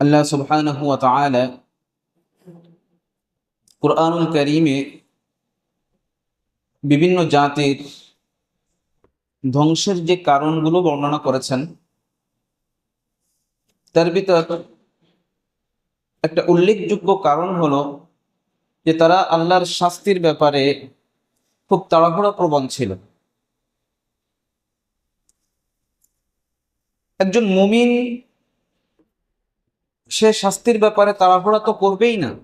আল্লাহ সুবহানাহু ওয়া তাআলা কুরআনুল কারীমে বিভিন্ন জাতির ধ্বংসের যে কারণগুলো বর্ণনা করেছেন, তার ভিতর একটা উল্লেখযোগ্য কারণ হলো যে তারা আল্লাহর শাস্তির ব্যাপারে খুব তাড়াহুড়া প্রবণ ছিল। একজন মুমিন সে শাস্তির ব্যাপারে তাড়াহুড়া তো করবেই না।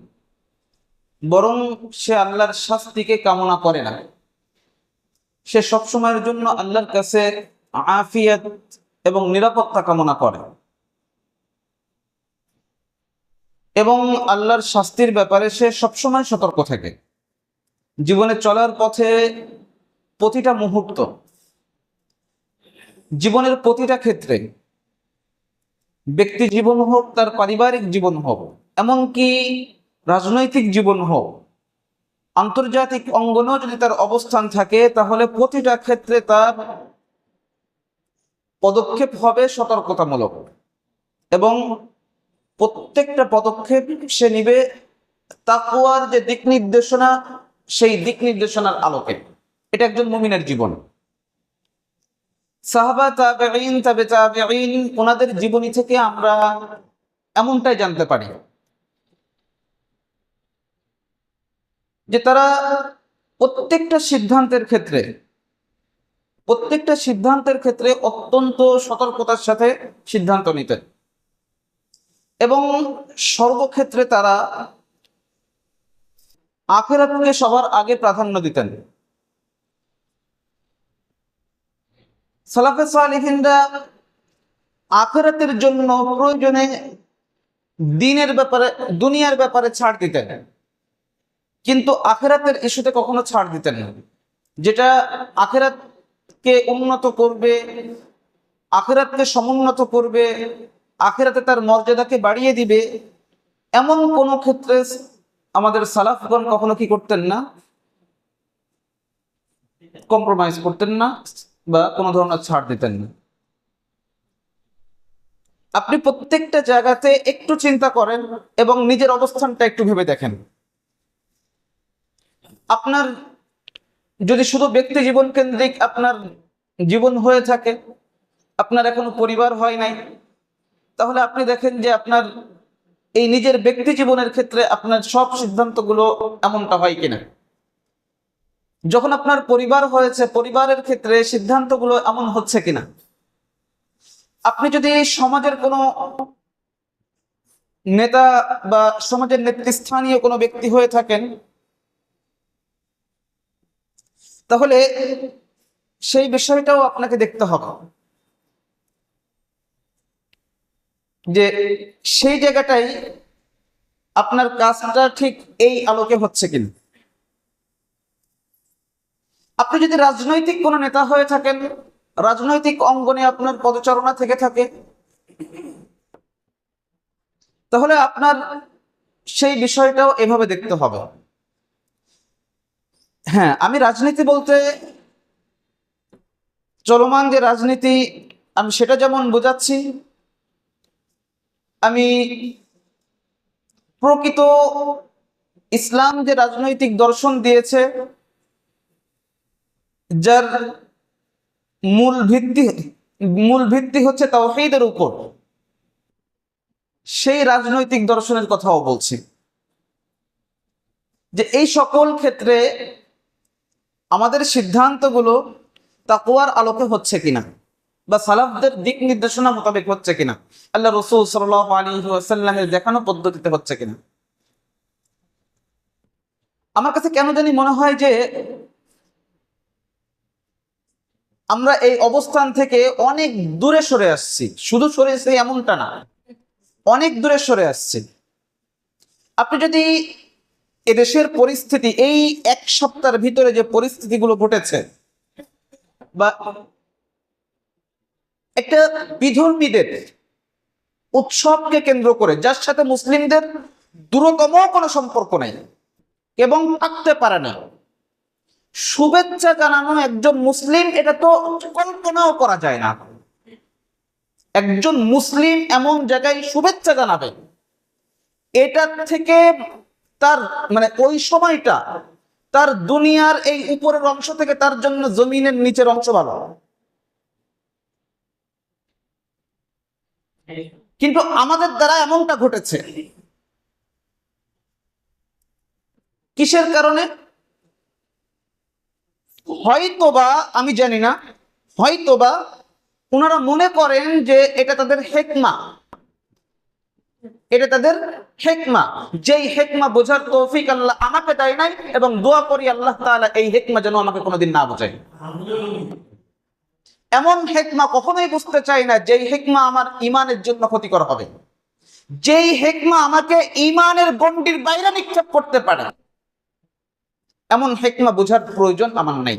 বরং সে আল্লাহর শাস্তিকে কামনা করে না। সে সবসময়ের জন্য আল্লাহর কাছে আফিয়াত এবং নিরাপত্তা কামনা করে। এবং আল্লাহর শাস্তির ব্যাপারে সে সবসময় সতর্ক থাকে। জীবনে চলার পথে প্রতিটা মুহূর্ত, জীবনের প্রতিটা ক্ষেত্রে ব্যক্তি জীবন হোক, তার পারিবারিক জীবন হোক, এমনকি রাজনৈতিক জীবন হোক, আন্তর্জাতিক অঙ্গনেও যদি তার অবস্থান থাকে, তাহলে প্রতিটা ক্ষেত্রে তার পদক্ষেপ হবে সতর্কতামূলক। এবং প্রত্যেকটা পদক্ষেপ সে নিবে তাকুয়ার যে দিক নির্দেশনা, সেই দিক নির্দেশনার আলোকে। এটা একজন মুমিনের জীবন। সাহাবা ওনাদের জীবনী থেকে আমরা এমনটাই জানতে পারি। যে তারা প্রত্যেকটা সিদ্ধান্তের ক্ষেত্রে, প্রত্যেকটা সিদ্ধান্তের ক্ষেত্রে অত্যন্ত সতর্কতার সাথে সিদ্ধান্ত নিতেন। এবং সর্বক্ষেত্রে তারা আখেরাতকে সবার আগে প্রাধান্য দিতেন। সালাফে আখেরাতের জন্য প্রয়োজনে দিনের ব্যাপারে, দুনিয়ার ব্যাপারে ছাড় দিতেন। কিন্তু আখেরাতের ইস্যুতে কখনো ছাড় দিতেন না। যেটা আখেরাতকে উন্নত করবে, আখেরাতকে সমুন্নত করবে, আখেরাতে তার মর্যাদাকে বাড়িয়ে দিবে, এমন কোনো ক্ষেত্রে আমাদের সালাফগণ কখনো কি করতেন না? কম্প্রোমাইজ করতেন না? বা কোনো ধরনের ছাড় দিতেন না। আপনি প্রত্যেকটা জায়গাতে একটু চিন্তা করেন এবং নিজের অবস্থানটা একটু ভেবে দেখেন। আপনার যদি শুধু ব্যক্তি জীবন কেন্দ্রিক আপনার জীবন হয়ে থাকে, আপনার এখনও পরিবার হয় নাই, তাহলে আপনি দেখেন যে আপনার এই নিজের ব্যক্তি জীবনের ক্ষেত্রে আপনার সব সিদ্ধান্তগুলো এমনটা হয় কিনা। যখন আপনার পরিবার হয়েছে, পরিবারের ক্ষেত্রে সিদ্ধান্তগুলো এমন হচ্ছে কিনা? আপনি যদি সমাজের কোনো নেতা বা সমাজের নেতৃস্থানীয় কোনো ব্যক্তি হয়ে থাকেন, তাহলে সেই বিষয়টাও আপনাকে দেখতে হবে। যে সেই জায়গাটাই আপনার কাজটা ঠিক এই আলোকে হচ্ছে কিনা। আপনি যদি রাজনৈতিক কোনো নেতা হয়ে থাকেন, রাজনৈতিক অঙ্গনে আপনার পদচারণা থেকে থাকে, তাহলে আপনার সেই বিষয়টাও এভাবে দেখতে হবে। হ্যাঁ আমি রাজনীতি বলতে চলমান যে রাজনীতি, আমি সেটা যেমন বোঝাচ্ছি, আমি প্রকৃত ইসলাম যে রাজনৈতিক দর্শন দিয়েছে যার মূল ভিত্তি মূল ভিত্তি হচ্ছে তাওহীদের উপর। সেই রাজনৈতিক দর্শনের কথাও বলছি। যে এই সকল ক্ষেত্রে আমাদের সিদ্ধান্তগুলো তাকুয়ার আলোকে হচ্ছে কিনা বা সালাফদের দিক নির্দেশনা মোতাবেক হচ্ছে কিনা, আল্লাহ রসুল সাল্লাহ আলী দেখানো পদ্ধতিতে হচ্ছে কিনা। আমার কাছে কেন জানি মনে হয় যে আমরা এই অবস্থান থেকে অনেক দূরে সরে আসছি। শুধু সরে আসছি এমনটা না, অনেক দূরে সরে আসছি। আপনি যদি এদেশের পরিস্থিতি, এই এক সপ্তাহের ভিতরে যে পরিস্থিতিগুলো ঘটেছে, বা একটা বিধর্মীদের উৎসবকে কেন্দ্র করে, যার সাথে মুসলিমদের দূরতম কোনো সম্পর্ক নাই এবং থাকতে পারে না শুভেচ্ছা জানানো একজন মুসলিম, এটা তো কল্পনাও করা যায় না। একজন মুসলিম এমন জায়গায় শুভেচ্ছা জানাবে। এটার থেকে তার মানে ওই সময়টা তার দুনিয়ার এই উপরের অংশ থেকে তার জন্য জমিনের নিচের অংশ ভালো। কিন্তু আমাদের দ্বারা এমনটা ঘটেছে। কিসের কারণে? হয়তোবা, আমি জানি না, হয়তোবা ওনারা মনে করেন যে এটা তাদের হেকমা। এটা তাদের হেকমা। যেই হেকমা বোঝার তৌফিক আল্লাহ আমাকে দেয় নাই এবং দোয়া করি আল্লাহ তাআলা এই হেকমা যেন আমাকে কোনোদিন না বোঝায়। এমন হেকমা কখনোই বুঝতে চাই না যেই হেকমা আমার ইমানের জন্য ক্ষতিকর হবে। যেই হেকমা আমাকে ইমানের গণ্ডির বাইরে নিক্ষেপ করতে পারে। এমন হেকমা বোঝার প্রয়োজন আমার নাই।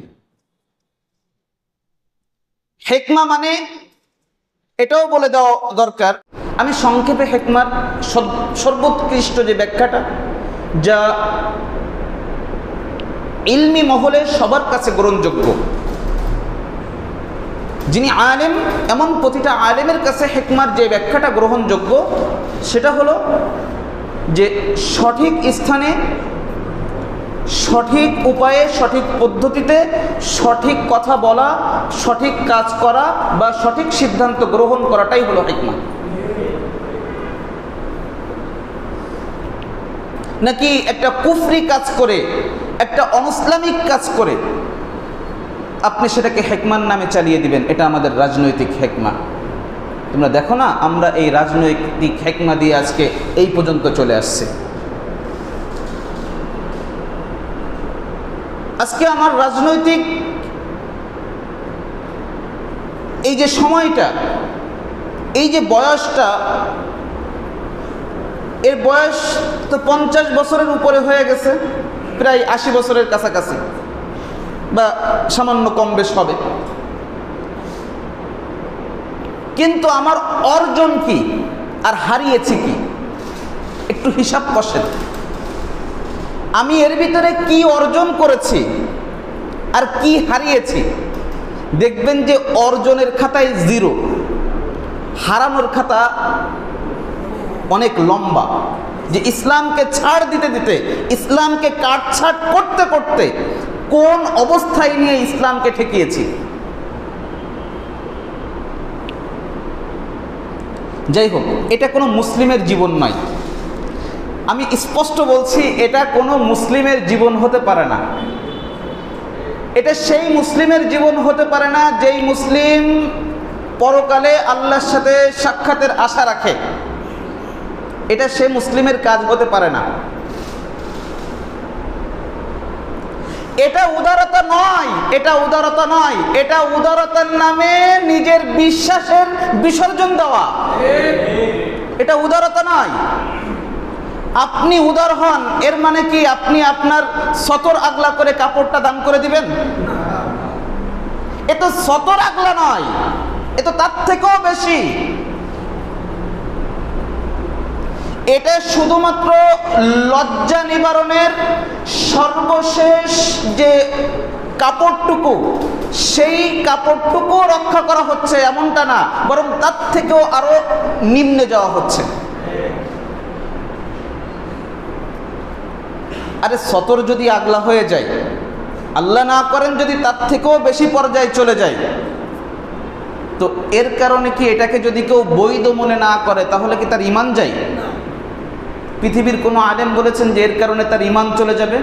হেকমা মানে এটাও বলে দেওয়া দরকার, আমি সংক্ষেপে হেকমার সর্বোৎকৃষ্ট যে ব্যাখ্যাটা, যা ইলমি মহলে সবার কাছে গ্রহণযোগ্য। যিনি আলেম, এমন প্রতিটা আলেমের কাছে হেকমার যে ব্যাখ্যাটা গ্রহণযোগ্য, সেটা হলো যে সঠিক স্থানে সঠিক উপায়ে, সঠিক পদ্ধতিতে সঠিক কথা বলা, সঠিক কাজ করা বা সঠিক সিদ্ধান্ত গ্রহণ করাটাই হলো হেকমা নাকি একটা কুফরি কাজ করে, একটা অনইসলামিক কাজ করে, আপনি সেটাকে হেকমার নামে চালিয়ে দিবেন, এটা আমাদের রাজনৈতিক হেকমা। তোমরা দেখো না, আমরা এই রাজনৈতিক হেকমা দিয়ে আজকে এই পর্যন্ত চলে আসছে। আজকে আমার রাজনৈতিক এই যে সময়টা, এই যে বয়সটা, এর বয়স তো পঞ্চাশ বছরের উপরে হয়ে গেছে, প্রায় আশি বছরের কাছাকাছি, বা সামান্য কম বেশ হবে। কিন্তু আমার অর্জন কি আর হারিয়েছি কি? একটু হিসাব কষেন। আমি এর ভিতরে কি অর্জন করেছি আর কি হারিয়েছি? দেখবেন যে অর্জনের খাতায় জিরো, হারানোর খাতা অনেক লম্বা। যে ইসলামকে ছাড় দিতে দিতে, ইসলামকে কাটছাট করতে করতে কোন অবস্থায় নিয়ে ইসলামকে ঠেকিয়েছি? যাই হোক, এটা কোনো মুসলিমের জীবন নয়। আমি স্পষ্ট বলছি, এটা কোনো মুসলিমের জীবন হতে পারে না। এটা সেই মুসলিমের জীবন হতে পারে না, যেই মুসলিম পরকালে আল্লাহর সাথে সাক্ষাতের আশা রাখে। এটা সে মুসলিমের কাজ হতে পারে না। এটা উদারতা নয়, এটা উদারতা নয়, এটা উদারতার নামে নিজের বিশ্বাসের বিসর্জন দেওয়া। এটা উদারতা নয়। আপনি উদার হন, এর মানে কি আপনি আপনার সতর আগলা করে কাপড়টা দান করে দিবেন? এ তো সতর আগলা নয়, এ তো তার থেকেও বেশি। এটা শুধুমাত্র লজ্জা নিবারণের সর্বশেষ যে কাপড়টুকু, সেই কাপড়টুকু রক্ষা করা হচ্ছে এমনটা না, বরং তার থেকেও আরও নিম্নে যাওয়া হচ্ছে। আরে সতর যদি আগলা হয়ে যায়, আল্লাহ না করেন যদি তার থেকেও বেশি পর্যায়ে চলে যায়। তো এর কারণে কি এটাকে যদি কেউ বৈধ মনে না করে, তাহলে কি তার ইমান যায়? পৃথিবীর কোনো আলেম বলেছেন যে এর কারণে তার ইমান চলে যাবে।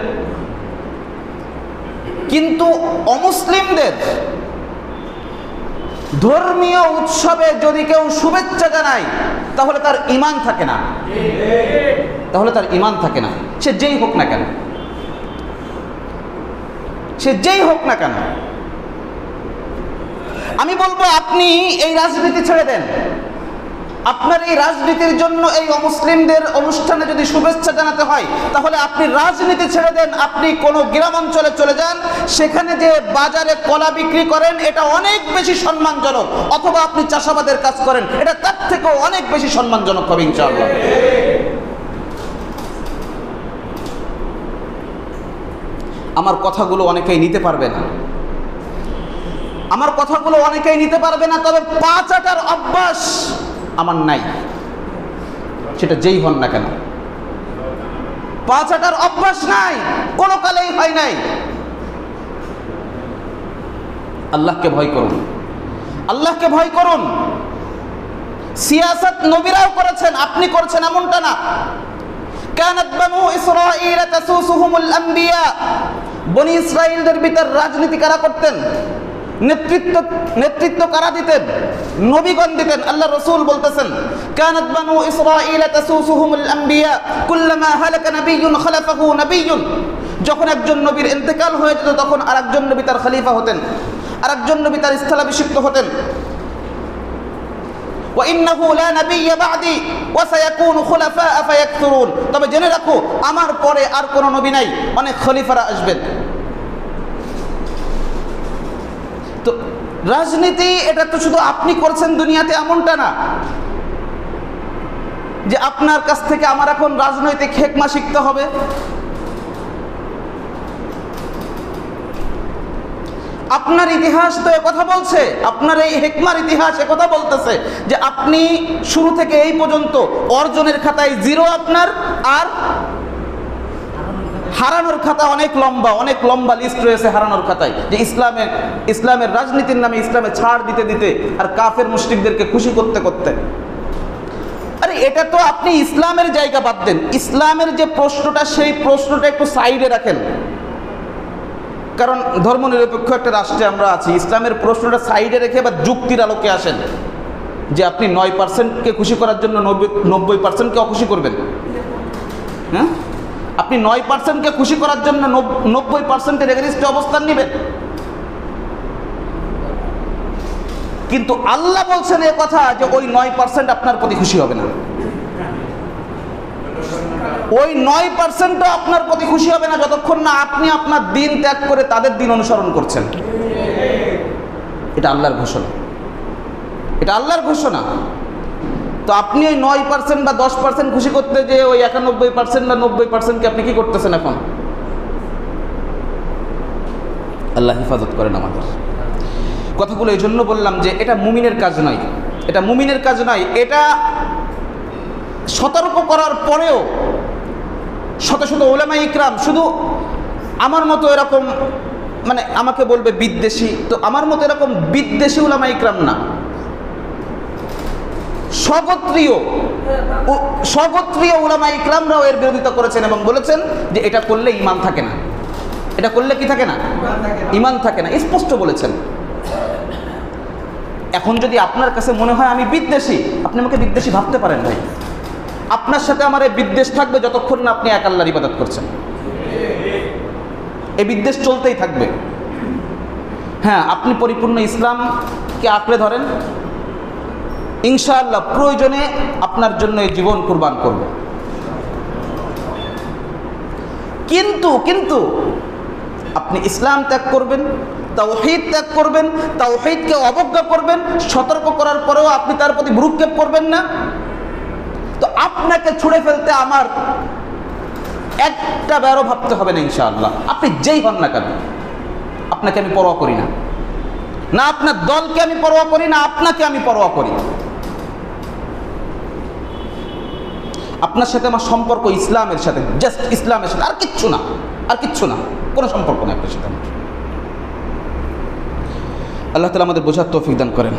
কিন্তু অমুসলিমদের ধর্মীয় উৎসবে যদি কেউ শুভেচ্ছা জানায়, তাহলে তার ইমান থাকে না। তাহলে তার ইমান থাকে না। সে যেই হোক না কেন, সে যেই হোক না কেন, আমি বলব আপনি এই রাজনীতি ছেড়ে দেন। আপনার এই রাজনীতির জন্য এই অমুসলিমদের অনুষ্ঠানে যদি শুভেচ্ছা জানাতে হয়, তাহলে আপনি রাজনীতি ছেড়ে দেন, আপনি কোনো গ্রাম অঞ্চলে চলে যান, সেখানে যে বাজারে কলা বিক্রি করেন, এটা অনেক বেশি সম্মানজনক, অথবা আপনি চাষাবাদের কাজ করেন, এটা তার থেকেও অনেক বেশি সম্মানজনক হবে ইনশাআল্লাহ। আমার কথাগুলো অনেকেই নিতে পারবে না। আমার কথাগুলো অনেকেই নিতে পারবে না, তবে পাঁচ আটার অভ্যাস আমার নাই। সেটা যেই হন না কেন। পাঁচ চাটার অভ্যাস নাই, কোনো কালেই হয় নাই। আল্লাহকে ভয় করুন। আল্লাহকে ভয় করুন। সিয়াসত নবীরাও করেছেন, আপনি করছেন এমনটা না। কানাত বানু ইসরাঈল তাসুসুহুমুল আম্বিয়া। বনি ইসরাইলদের ভিতর রাজনীতি কারা করতেন? নেতৃত্ব নেতৃত্ব কারা দিতেন? নবীগণ দিতেন, আল্লাহ রসুল বলতেছেন, কানাত বানু ইসরাঈল তাসুসুহুমুল আম্বিয়া, কুল্লামা হালাকা নাবিয়্যুন খালাফাহু নাবিয়্যুন। যখন একজন নবীর ইন্তেকাল হয়ে যেত, তখন আরেকজন নবী তার খলিফা হতেন, আরেকজন নবী তার স্থলাভিষিক্ত হতেন। وإنه لا نبي بعدي وسيكون خلفاء فيكثرون তবে জেনে রাখো আমার পরে আর কোনো নবী নাই অনেক খলিফারা আসবেন তো রাজনীতি এটা তো শুধু আপনি করছেন দুনিয়াতে এমনটা না যে আপনার কাছ থেকে আমার এখন রাজনৈতিক হেকমা শিখতে হবে আপনার ইতিহাস তো কথা বলছে, আপনার এই হেকমার ইতিহাস কথা বলতেছে যে আপনি শুরু থেকে এই পর্যন্ত অর্জনের খাতায় জিরো আপনার আর হারানোর খাতা অনেক লম্বা অনেক লম্বা লিস্ট রয়েছে হারানোর খাতায়। যে ইসলামের ইসলামের রাজনীতির নামে ইসলামে ছাড় দিতে দিতে আর কাফের মুশরিকদেরকে খুশি করতে করতে। আরে এটা তো আপনি ইসলামের জায়গা বাদ দেন। ইসলামের যে প্রশ্নটা, সেই প্রশ্নটা একটু সাইডে রাখেন। কারণ ধর্মনিরপেক্ষ একটা রাষ্ট্রে আমরা আছি, ইসলামের প্রশ্নটা সাইডে রেখে বা যুক্তির আলোকে আসেন। যে আপনি নয় পার্সেন্টকে খুশি করার জন্য নব্বই নব্বই পার্সেন্টকে অখুশি করবেন। হ্যাঁ? আপনি নয় পার্সেন্টকে খুশি করার জন্য নব- নব্বই পার্সেন্টের এগেনিস্টে অবস্থান নেবেন। কিন্তু আল্লাহ বলছেন এ কথা যে ওই নয় পার্সেন্ট আপনার প্রতি খুশি হবে না। ওই নয় পার্সেন্টও আপনার প্রতি খুশি হবে না যতক্ষণ না আপনি আপনার দিন ত্যাগ করে তাদের দিন অনুসরণ করছেন। এটা আল্লাহর ঘোষণা। এটা আল্লাহর ঘোষণা। তো আপনি ওই নয় পার্সেন্ট বা দশ পার্সেন্ট খুশি করতে যে ওই একানব্বই পার্সেন্ট বা নব্বই পার্সেন্টকে আপনি কি করতেছেন এখন? আল্লাহ হেফাজত করেন আমাদের। কথাগুলো এই জন্য বললাম যে এটা মুমিনের কাজ নয়। এটা মুমিনের কাজ নয়। এটা সতর্ক করার পরেও শত শত ওলামা ইকরাম, শুধু আমার মতো এরকম মানে আমাকে বলবে বিদ্বেষী, তো আমার মতো এরকম বিদ্বেষী ওলামা ইকরাম না। স্বগোত্রীয় স্বগোত্রীয় ওলামা ইকরামরাও এর বিরোধিতা করেছেন এবং বলেছেন যে এটা করলে ইমান থাকে না। এটা করলে কি থাকে না? ইমান থাকে না। স্পষ্ট বলেছেন। এখন যদি আপনার কাছে মনে হয় আমি বিদ্বেষী, আপনি আমাকে বিদ্বেষী ভাবতে পারেন ভাই। আপনার সাথে আমার এই বিদ্বেষ থাকবে যতক্ষণ না আপনি এক আল্লাহর ইবাদত করছেন। এই বিদ্বেষ চলতেই থাকবে। হ্যাঁ আপনি পরিপূর্ণ ইসলামকে আঁকড়ে ধরেন। ইনশাআল্লাহ প্রয়োজনে আপনার জন্য এই জীবন কুরবান করব। কিন্তু কিন্তু আপনি ইসলাম ত্যাগ করবেন, তাওহিদ ত্যাগ করবেন, তাওহিদকে অবজ্ঞা করবেন, সতর্ক করার পরেও আপনি তার প্রতি ভ্রুক্ষেপ করবেন না। আপনাকে ছুঁড়ে ফেলতে আমার একটা বেরো ভাবতে হবে না ইনশাআল্লাহ। আপনি যেই হন না কেন, আপনাকে আমি পরোয়া করি না। না আপনার দলকে আমি পরোয়া করি, না আপনাকে আমি পরোয়া করি। আপনার সাথে আমার সম্পর্ক ইসলামের সাথে জাস্ট ইসলামের সাথে, আর কিচ্ছু না, আর কিচ্ছু না, কোনো সম্পর্ক নেই আপনার সাথে আমার। আল্লাহ তালা আমাদের বোঝার তৌফিক দান করেন।